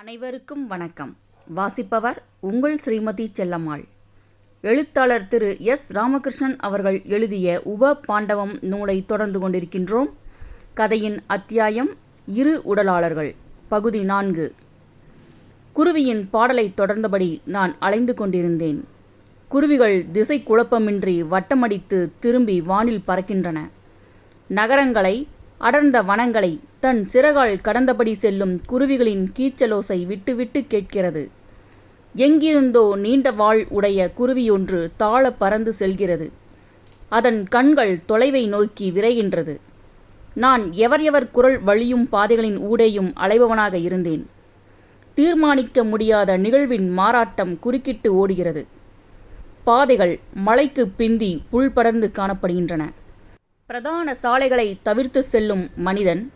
அனைவருக்கும் வணக்கம். வாசிப்பவர் உங்கள் ஸ்ரீமதி செல்லம்மாள். எழுத்தாளர் திரு எஸ். ராமகிருஷ்ணன் அவர்கள் எழுதிய உப பாண்டவம் நூலை தொடர்ந்து கொண்டிருக்கின்றோம். கதையின் அத்தியாயம் இரு உடலாளர்கள் பகுதி நான்கு. குருவியின் பாடலை தொடர்ந்தபடி நான் அலைந்து கொண்டிருந்தேன். குருவிகள் திசை குழப்பமின்றி வட்டமடித்து திரும்பி வானில் பறக்கின்றன. நகரங்களை அடர்ந்த வனங்களை தன் சிறகால் கடந்தபடி செல்லும் குருவிகளின் கீச்சலோசை விட்டுவிட்டு கேட்கிறது. எங்கிருந்தோ நீண்ட வாள் உடைய குருவியொன்று தாழ பறந்து செல்கிறது. அதன் கண்கள் தொலைவை நோக்கி விரைகின்றது. நான் எவர் எவர் குரல் வழியும் பாதைகளின் ஊடேயும் அலைபவனாக இருந்தேன். தீர்மானிக்க முடியாத நிகழ்வின் மாறாட்டம் குறுக்கிட்டு ஓடுகிறது. பாதைகள் மலைக்கு பிந்தி புல் படர்ந்து காணப்படுகின்றன. பிரதான சாலைகளை தவிர்த்து செல்லும் மனிதன்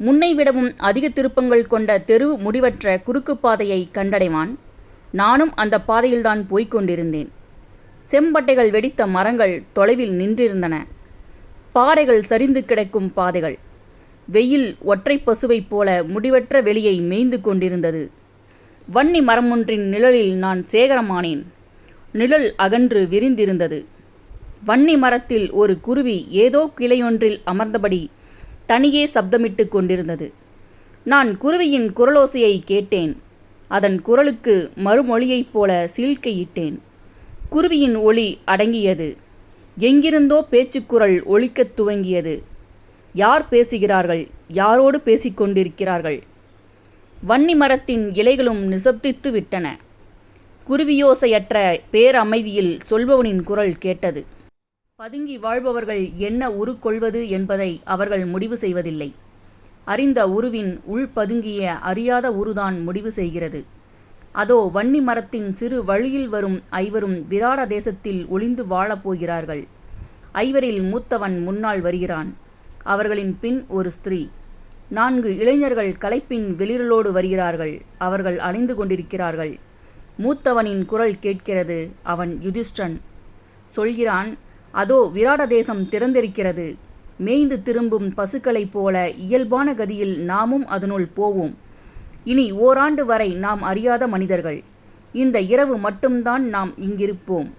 முன்னை விடவும் அதிக திருப்பங்கள் கொண்ட தெரு முடிவற்ற குறுக்கு பாதையை கண்டடைவான். நானும் அந்த பாதையில்தான் போய்க் கொண்டிருந்தேன். செம்பட்டைகள் வெடித்த மரங்கள் தொலைவில் நின்றிருந்தன. பாறைகள் சரிந்து கிடக்கும் பாதைகள். வெயில் ஒற்றை பசுவைப் போல முடிவற்ற வெளியை மேய்ந்து கொண்டிருந்தது. வன்னி மரமொன்றின் நிழலில் நான் சேகரமானேன். நிழல் அகன்று விரிந்திருந்தது. வன்னி மரத்தில் ஒரு குருவி ஏதோ கிளையொன்றில் அமர்ந்தபடி தனியே சப்தமிட்டு கொண்டிருந்தது. நான் குருவியின் குரலோசையை கேட்டேன். அதன் குரலுக்கு மறுமொழியைப் போல சீழ்க்கையிட்டேன் குருவியின் ஒளி அடங்கியது. எங்கிருந்தோ பேச்சுக்குரல் ஒழிக்கத் துவங்கியது. யார் பேசுகிறார்கள்? யாரோடு பேசிக்கொண்டிருக்கிறார்கள் வன்னி மரத்தின் இலைகளும் நிசப்தித்து விட்டன. குருவியோசையற்ற பேரமைதியில் சொல்பவனின் குரல் கேட்டது. பதுங்கி வாழ்பவர்கள் என்ன உருக்கொள்வது என்பதை அவர்கள் முடிவு செய்வதில்லை. அறிந்த உருவின் உள்பதுங்கிய அறியாத உருதான் முடிவு செய்கிறது. அதோ வன்னி மரத்தின் சிறு வழியில் வரும் ஐவரும் விராட தேசத்தில் ஒளிந்து வாழப் போகிறார்கள். ஐவரில் மூத்தவன் முன்னால் வருகிறான். அவர்களின் பின் ஒரு ஸ்திரீ. நான்கு இளைஞர்கள் களைப்பின் வெளிரலோடு வருகிறார்கள். அவர்கள் அணிந்து கொண்டிருக்கிறார்கள். மூத்தவனின் குரல் கேட்கிறது. அவன் யுதிஷ்டன் சொல்கிறான் அதோ விராட தேசம் திறந்திருக்கிறது. மேய்ந்து திரும்பும் பசுக்களைப் போல இயல்பான கதியில் நாமும் அதனுள் போவோம். இனி ஓராண்டு வரை நாம் அறியாத மனிதர்கள். இந்த இரவு மட்டும்தான் நாம் இங்கிருப்போம்.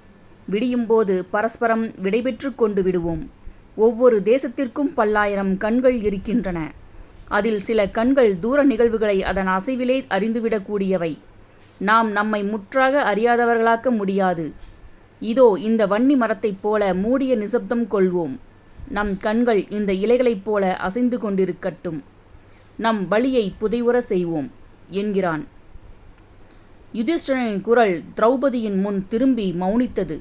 விடியும்போது பரஸ்பரம் விடைபெற்று கொண்டு விடுவோம். ஒவ்வொரு தேசத்திற்கும் பல்லாயிரம் கண்கள் இருக்கின்றன. அதில் சில கண்கள் தூர நிகழ்வுகளை அதன் அசைவிலே அறிந்துவிடக்கூடியவை. நாம் நம்மை முற்றாக அறியாதவர்களாக்க முடியாது. இதோ இந்த வன்னி மரத்தைப் போல மூடிய நிசப்தம் கொள்வோம். நம் கண்கள் இந்த இலைகளைப் போல அசைந்து கொண்டிருக்கட்டும். நம் வழியை புதைவுற செய்வோம் என்கிறான். யுதிஷ்டனின் குரல் திரௌபதியின் முன் திரும்பி மௌனித்தது.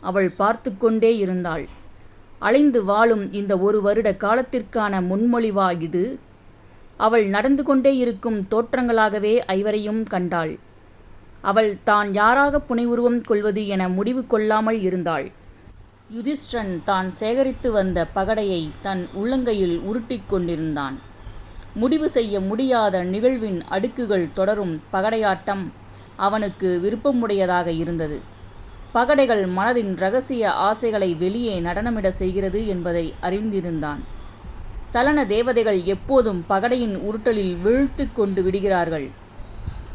அவள் பார்த்து கொண்டே இருந்தாள். அலைந்து வாழும் இந்த ஒரு வருட காலத்திற்கான முன்மொழிவா இது? அவள் நடந்து கொண்டே இருக்கும் தோற்றங்களாகவே ஐவரையும் கண்டாள். அவள் தான் யாராக புனைவுருவம் கொள்வது என முடிவு கொள்ளாமல் இருந்தாள். யுதிஷ்டன் தான் சேகரித்து வந்த பகடையை தன் உள்ளங்கையில் உருட்டிக் கொண்டிருந்தான். முடிவு செய்ய முடியாத நிகழ்வின் அடுக்குகள் தொடரும் பகடையாட்டம் அவனுக்கு விருப்பமுடையதாக இருந்தது. பகடைகள் மனதின் ரகசிய ஆசைகளை வெளியே நடனமிட செய்கிறது என்பதை அறிந்திருந்தான். சலன தேவதைகள் எப்போதும் பகடையின் உருட்டலில் வீழ்த்து கொண்டு விடுகிறார்கள்.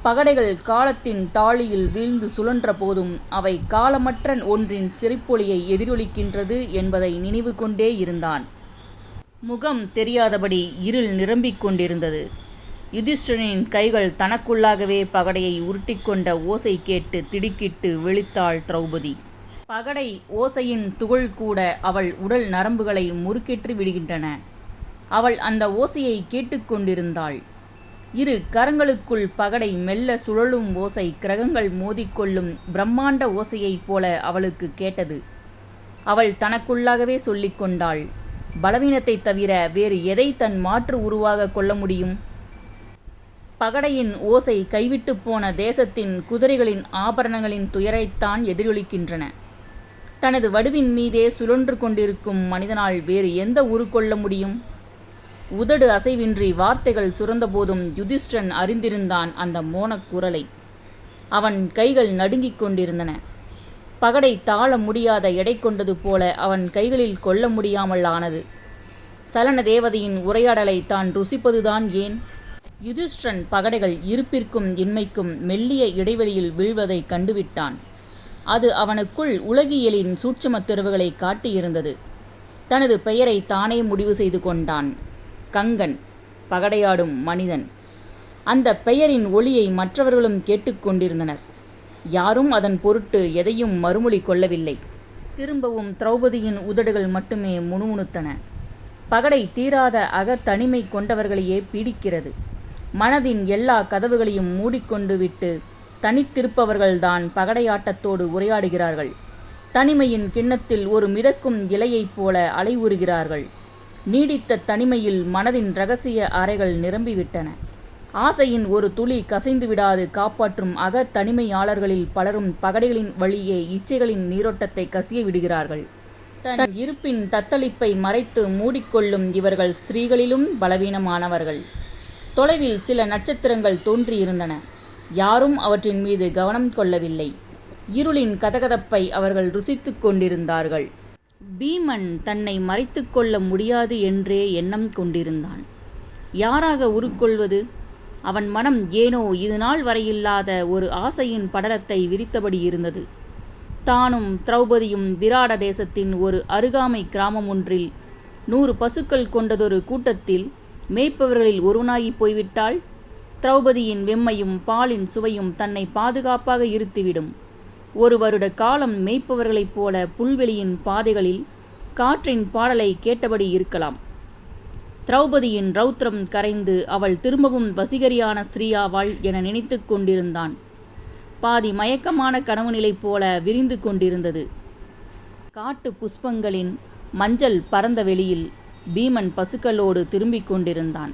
பகடைகள் காலத்தின் தாளியில் வீழ்ந்து சுழன்ற போதும் அவை காலமற்ற ஒன்றின் சிரிப்பொலியை எதிரொலிக்கின்றது என்பதை நினைவு கொண்டே இருந்தான். முகம் தெரியாதபடி இருள் நிரம்பிக் கொண்டிருந்தது. யுதிஷ்டனின் கைகள் தனக்குள்ளாகவே பகடையை உருட்டிக்கொண்ட ஓசை கேட்டு திடுக்கிட்டு விழித்தாள் திரௌபதி. பகடை ஓசையின் துகள் கூட அவள் உடல் நரம்புகளை முறுக்கேற்றி விடுகின்றன. அவள் அந்த ஓசையை கேட்டுக்கொண்டிருந்தாள் இரு கரங்களுக்குள் பகடை மெல்ல சுழலும் ஓசை கிரகங்கள் மோதிக்கொள்ளும் பிரம்மாண்ட ஓசையைப் போல அவளுக்கு கேட்டது. அவள் தனக்குள்ளாகவே சொல்லிக்கொண்டாள் பலவீனத்தை தவிர வேறு எதை தன் மாற்று உருவாக கொள்ள முடியும்? பகடையின் ஓசை கைவிட்டு போன தேசத்தின் குதிரைகளின் ஆபரணங்களின் துயரைத்தான் எதிரொலிக்கின்றன. தனது வடுவின் மீதே சுழன்று கொண்டிருக்கும் மனிதனால் வேறு எந்த உரு கொள்ள முடியும்? உதடு அசைவின்றி வார்த்தைகள் சுரந்தபோதும் யுதிஷ்டன் அறிந்திருந்தான் அந்த மோனக் குரலை. அவன் கைகள் நடுங்கிக் கொண்டிருந்தன. பகடை தாழ முடியாத எடை கொண்டது போல அவன் கைகளில் கொள்ள முடியாமல் ஆனது. சலன தேவதையின் உரையாடலை தான் ருசிப்பதுதான் ஏன்? யுதிஷ்டன் பகடைகள் இருப்பிற்கும் இன்மைக்கும் மெல்லிய இடைவெளியில் வீழ்வதைக் கண்டுவிட்டான். அது அவனுக்குள் உலகியலின் சூட்சுமத் தெருவுகளை காட்டியிருந்தது. தனது பெயரை தானே முடிவு செய்து கொண்டான். கங்கன் பகடையாடும் மனிதன். அந்த பெயரின் ஒளியை மற்றவர்களும் கேட்டுக்கொண்டிருந்தனர். யாரும் அதன் பொருட்டு எதையும் மறுமொழி கொள்ளவில்லை. திரும்பவும் திரௌபதியின் உதடுகள் மட்டுமே முணுமுணுத்தன. பகடை தீராத அகத்தனிமை கொண்டவர்களையே பீடிக்கிறது. மனதின் எல்லா கதவுகளையும் மூடிக்கொண்டு விட்டு தனித்திருப்பவர்கள்தான் பகடையாட்டத்தோடு உரையாடுகிறார்கள். தனிமையின் கிண்ணத்தில் ஒரு மிதக்கும் இலையைப் போல அலைவுறுகிறார்கள். நீடித்த தனிமையில் மனதின் இரகசிய அறைகள் நிரம்பிவிட்டன. ஆசையின் ஒரு துளி கசைந்து விடாது காப்பாற்றும் அக தனிமையாளர்களில் பலரும் பகடைகளின் வழியே இச்சைகளின் நீரோட்டத்தை கசிய விடுகிறார்கள். தன் இருப்பின் தத்தளிப்பை மறைத்து மூடிக்கொள்ளும் இவர்கள் ஸ்திரீகளிலும் பலவீனமானவர்கள். தொலைவில் சில நட்சத்திரங்கள் தோன்றியிருந்தன. யாரும் அவற்றின் மீது கவனம் கொள்ளவில்லை. இருளின் கதகதப்பை அவர்கள் ருசித்து கொண்டிருந்தார்கள். பீமன் தன்னை மறைத்து கொள்ள முடியாது என்றே எண்ணம் கொண்டிருந்தான். யாராக உருக்கொள்வது? அவன் மனம் ஏனோ இது நாள் வரையில்லாத ஒரு ஆசையின் படலத்தை விரித்தபடி இருந்தது. தானும் திரௌபதியும் விராட தேசத்தின் ஒரு அருகாமை கிராமம் ஒன்றில் நூறு பசுக்கள் கொண்டதொரு கூட்டத்தில் மேய்ப்பவர்களில் ஒருவனாகி போய்விட்டால் திரௌபதியின் வெம்மையும் பாலின் சுவையும் தன்னை பாதுகாப்பாக இருத்திவிடும். ஒரு வருட காலம் மேய்ப்பவர்களைப் போல புல்வெளியின் பாதைகளில் காற்றின் பாடலை கேட்டபடி இருக்கலாம். திரௌபதியின் ரௌத்ரம் கரைந்து அவள் திரும்பவும் வசிகரியான ஸ்திரீயாவாள் என நினைத்து கொண்டிருந்தான். பாதி மயக்கமான கனவு நிலை போல விரிந்து கொண்டிருந்தது. காட்டு புஷ்பங்களின் மஞ்சள் பரந்த வெளியில் பீமன் பசுக்களோடு திரும்பிக் கொண்டிருந்தான்.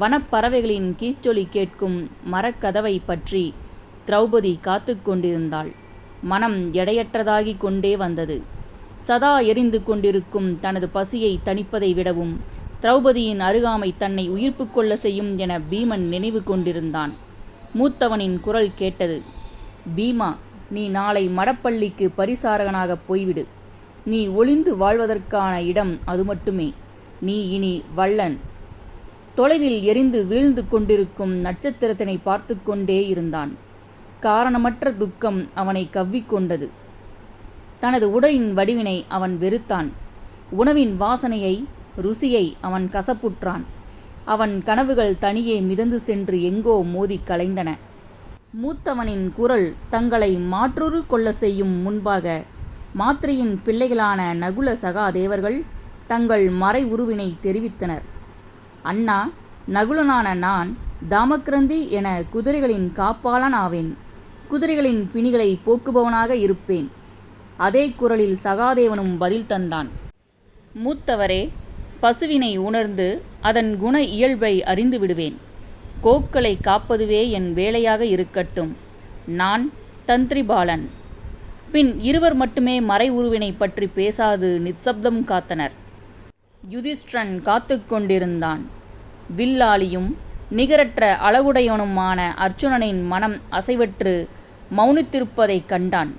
வனப்பறவைகளின் கீச்சொலி கேட்கும் மரக்கதவை பற்றி திரௌபதி காத்து கொண்டிருந்தாள். மனம் எடையற்றதாகிக் கொண்டே வந்தது. சதா எரிந்து கொண்டிருக்கும் தனது பசியை தணிப்பதை விடவும் திரௌபதியின் அருகாமை தன்னை உயிர்ப்பு கொள்ள செய்யும் என பீமன் நினைவு கொண்டிருந்தான். மூத்தவனின் குரல் கேட்டது பீமா நீ நாளை மடப்பள்ளிக்கு பரிசாரகனாகப் போய்விடு. நீ ஒளிந்து வாழ்வதற்கான இடம் அது மட்டுமே. நீ இனி வள்ளன். தொலைவில் எரிந்து வீழ்ந்து கொண்டிருக்கும் நட்சத்திரத்தினை பார்த்து கொண்டே இருந்தான். காரணமற்ற துக்கம் அவனை கவ்விக்கொண்டது. தனது உடலின் வடிவினை அவன் வெறுத்தான். உணவின் வாசனையை ருசியை அவன் கசப்புற்றான். அவன் கனவுகள் தனியே மிதந்து சென்று எங்கோ மோதி கலைந்தன. மூத்தவனின் குரல் தங்களை மாற்றொரு கொள்ள செய்யும் முன்பாக மாத்திரையின் பிள்ளைகளான நகுல சகாதேவர்கள் தங்கள் மறை உருவினை தெரிவித்தனர். அண்ணா நகுலனான நான் தாமக்கிரந்தி என குதிரைகளின் காப்பாளன் ஆவேன் குதிரைகளின் பிணிகளை போக்குபவனாக இருப்பேன். அதே குரலில் சகாதேவனும் பதில் தந்தான். மூத்தவரே பசுவினை உணர்ந்து அதன் குண இயல்பை அறிந்து விடுவேன். கோக்களை காப்பதுவே என் வேலையாக இருக்கட்டும். நான் தந்திரிபாலன். பின் இருவர் மட்டுமே மறை உருவினை பற்றி பேசாது நிசப்தம் காத்தனர். யுதிஷ்டிரன் காத்து கொண்டிருந்தான். வில்லாளியும் நிகரற்ற அழகுடையவனுமான அர்ச்சுனனின் மனம் அசைவற்று மௌனித்திருப்பதைக் கண்டான்.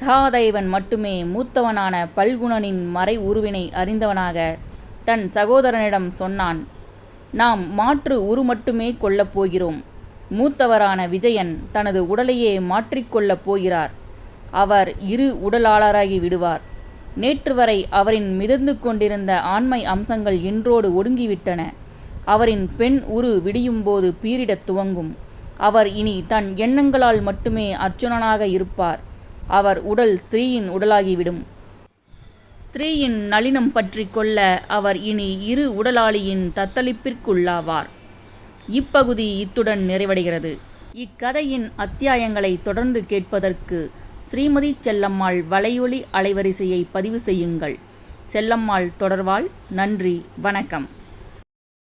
சகாதேவன் மட்டுமே மூத்தவனான பல்குணனின் மறை உருவினை அறிந்தவனாக தன் சகோதரனிடம் சொன்னான் நாம் மாற்று உரு மட்டுமே கொள்ளப் போகிறோம். மூத்தவரான விஜயன் தனது உடலையே மாற்றிக்கொள்ளப் போகிறார். அவர் இரு உடலாளராகி விடுவார். நேற்று வரை அவரின் மிதந்து கொண்டிருந்த ஆண்மை அம்சங்கள் இன்றோடு ஒடுங்கிவிட்டன. அவரின் பெண் உரு விடியும்போது பீரிடத் துவங்கும். அவர் இனி தன் எண்ணங்களால் மட்டுமே அர்ச்சுனனாக இருப்பார். அவர் உடல் ஸ்திரீயின் உடலாகிவிடும். ஸ்திரீயின் நளினம் பற்றி கொள்ள அவர் இனி இரு உடலாளியின் தத்தளிப்பிற்குள்ளாவார். இப்பகுதி இத்துடன் நிறைவடைகிறது. இக்கதையின் அத்தியாயங்களை தொடர்ந்து கேட்பதற்கு ஸ்ரீமதி செல்லம்மாள் வலையொலி அலைவரிசையை பதிவு செய்யுங்கள். செல்லம்மாள் தொடர்வாள் நன்றி வணக்கம்.